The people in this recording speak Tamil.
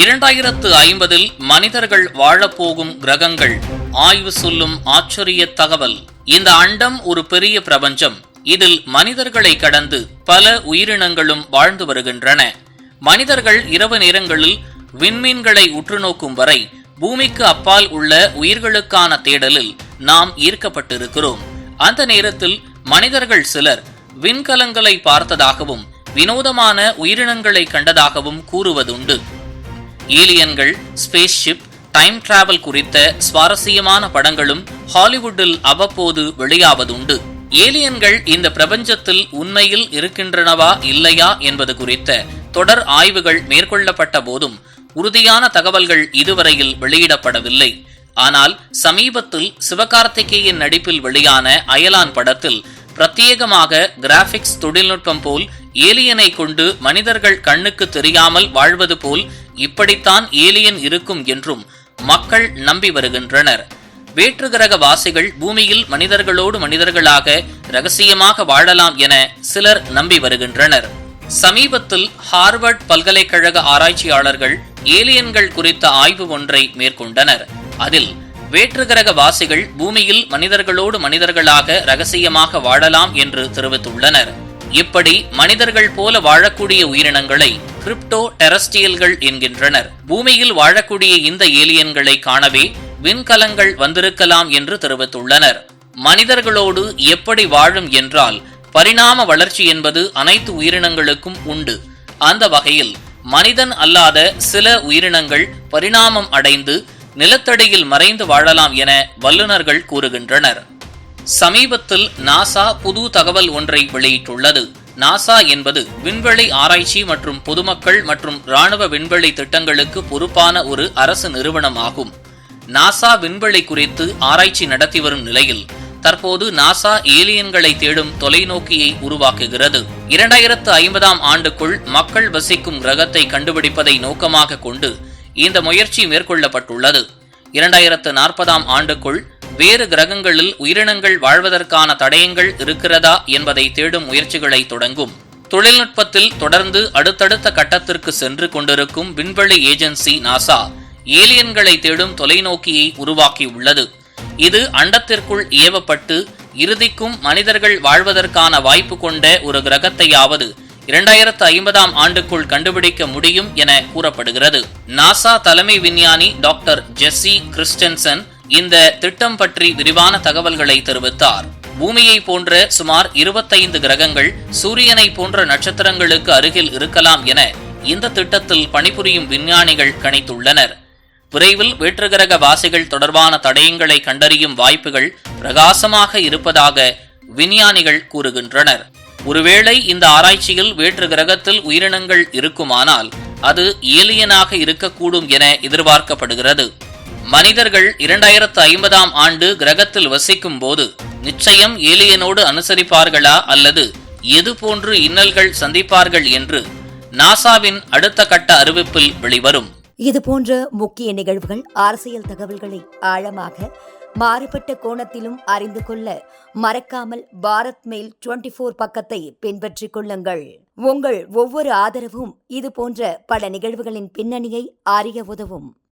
இரண்டாயிரத்து ஐம்பதில் மனிதர்கள் வாழப்போகும் கிரகங்கள். ஆய்வு சொல்லும் ஆச்சரிய தகவல். இந்த அண்டம் ஒரு பெரிய பிரபஞ்சம். இதில் மனிதர்களை கடந்து பல உயிரினங்களும் வாழ்ந்து வருகின்றன. மனிதர்கள் இரவு நேரங்களில் விண்மீன்களை உற்று நோக்கும் வரை பூமிக்கு அப்பால் உள்ள உயிர்களுக்கான தேடலில் நாம் ஈர்க்கப்பட்டிருக்கிறோம். அந்த நேரத்தில் மனிதர்கள் சிலர் விண்கலங்களை பார்த்ததாகவும் வினோதமான உயிரினங்களை கண்டதாகவும் கூறுவதுண்டு. ஏலியன்கள் ஸ்பேஸ் ஷிப் டைம் டிராவல் குறித்த சுவாரஸ்யமான படங்களும் ஹாலிவுட்டில் அவ்வப்போது வெளியாவதுண்டு. ஏலியன்கள் இந்த பிரபஞ்சத்தில் உண்மையில் இருக்கின்றனவா இல்லையா என்பது குறித்த தொடர் ஆய்வுகள் மேற்கொள்ளப்பட்ட போதும் உறுதியான தகவல்கள் இதுவரையில் வெளியிடப்படவில்லை. ஆனால் சமீபத்தில் சிவகார்த்திகேயன் நடிப்பில் வெளியான அயலான் படத்தில் பிரத்யேகமாக கிராபிக்ஸ் தொழில்நுட்பம் போல் ஏலியனை கொண்டு மனிதர்கள் கண்ணுக்கு தெரியாமல் வாழ்வது போல் இப்படித்தான் ஏலியன் இருக்கும் என்றும் மக்கள் நம்பி வருகின்றனர். வேற்று கிரக வாசிகள் பூமியில் மனிதர்களோடு மனிதர்களாக ரகசியமாக வாழலாம் என சிலர் நம்பி வருகின்றனர். சமீபத்தில் ஹார்வர்ட் பல்கலைக்கழக ஆராய்ச்சியாளர்கள் ஏலியன்கள் குறித்த ஆய்வு ஒன்றை மேற்கொண்டனர். அதில் வேற்று கிரக வாசிகள் பூமியில் மனிதர்களோடு மனிதர்களாக ரகசியமாக வாழலாம் என்று தெரிவித்துள்ளனர். இப்படி மனிதர்கள் போல வாழக்கூடிய உயிரினங்களை கிரிப்டோ டெரஸ்டியல்கள் என்கின்றனர். பூமியில் வாழக்கூடிய இந்த ஏலியன்களை காணவே விண்கலங்கள் வந்திருக்கலாம் என்று தெரிவித்துள்ளனர். மனிதர்களோடு எப்படி வாழும் என்றால் பரிணாம வளர்ச்சி என்பது அனைத்து உயிரினங்களுக்கும் உண்டு. அந்த வகையில் மனிதன் அல்லாத சில உயிரினங்கள் பரிணாமம் அடைந்து நிலத்தடியில் மறைந்து வாழலாம் என வல்லுநர்கள் கூறுகின்றனர். சமீபத்தில் நாசா புது தகவல் ஒன்றை வெளியிட்டுள்ளது. நாசா என்பது விண்வெளி ஆராய்ச்சி மற்றும் பொதுமக்கள் மற்றும் ராணுவ விண்வெளி திட்டங்களுக்கு பொறுப்பான ஒரு அரசு நிறுவனம் ஆகும். நாசா விண்வெளி குறித்து ஆராய்ச்சி நடத்தி வரும் நிலையில் தற்போது நாசா ஏலியன்களை தேடும் தொலைநோக்கியை உருவாக்குகிறது. இரண்டாயிரத்து ஐம்பதாம் ஆண்டுக்குள் மக்கள் வசிக்கும் கிரகத்தை கண்டுபிடிப்பதை நோக்கமாக கொண்டு இந்த முயற்சி மேற்கொள்ளப்பட்டுள்ளது. இரண்டாயிரத்து நாற்பதாம் ஆண்டுக்குள் வேறு கிரகங்களில் உயிரினங்கள் வாழ்வதற்கான தடயங்கள் இருக்கிறதா என்பதை தேடும் முயற்சிகளை தொடங்கும். தொழில்நுட்பத்தில் தொடர்ந்து அடுத்தடுத்த கட்டத்திற்கு சென்று கொண்டிருக்கும் விண்வெளி ஏஜென்சி நாசா ஏலியன்களை தேடும் தொலைநோக்கியை உருவாக்கியுள்ளது. இது அண்டத்திற்குள் ஏவப்பட்டு இறுதிக்கும் மனிதர்கள் வாழ்வதற்கான வாய்ப்பு கொண்ட ஒரு கிரகத்தையாவது இரண்டாயிரத்து ஐம்பதாம் ஆண்டுக்குள் கண்டுபிடிக்க முடியும் என கூறப்படுகிறது. நாசா தலைமை விஞ்ஞானி டாக்டர் ஜெஸ்ஸி கிறிஸ்டன்சன் இந்த திட்டம் பற்றி விரிவான தகவல்களை தெரிவித்தார். பூமியை போன்ற சுமார் இருபத்தைந்து கிரகங்கள் சூரியனை போன்ற நட்சத்திரங்களுக்கு அருகில் இருக்கலாம் என இந்த திட்டத்தில் பணிபுரியும் விஞ்ஞானிகள் கணித்துள்ளனர். விரைவில் வேற்றுகிரக வாசிகள் தொடர்பான தடயங்களை கண்டறியும் வாய்ப்புகள் பிரகாசமாக இருப்பதாக விஞ்ஞானிகள் கூறுகின்றனர். ஒருவேளை இந்த ஆராய்ச்சியில் வேற்று கிரகத்தில் உயிரினங்கள் இருக்குமானால் அது ஏலியனாக இருக்கக்கூடும் என எதிர்பார்க்கப்படுகிறது. மனிதர்கள் இரண்டாயிரத்து ஐம்பதாம் ஆண்டு கிரகத்தில் வசிக்கும் போது நிச்சயம் ஏலியனோடு அனுசரிப்பார்களா அல்லது எது போன்று இன்னல்கள் சந்திப்பார்கள் என்று நாசாவின் அடுத்த கட்ட அறிவிப்பில் வெளிவரும். இது போன்ற முக்கிய நிகழ்வுகள் அரசியல் தகவல்களை ஆழமாக மாறுபட்ட கோணத்திலும் அறிந்து கொள்ள மறக்காமல் பாரத் மெயில் டுவெண்டி ஃபோர் பக்கத்தை பின்பற்றிக் கொள்ளுங்கள். உங்கள் ஒவ்வொரு ஆதரவும் இது போன்ற பல நிகழ்வுகளின் பின்னணியை அறிய உதவும்.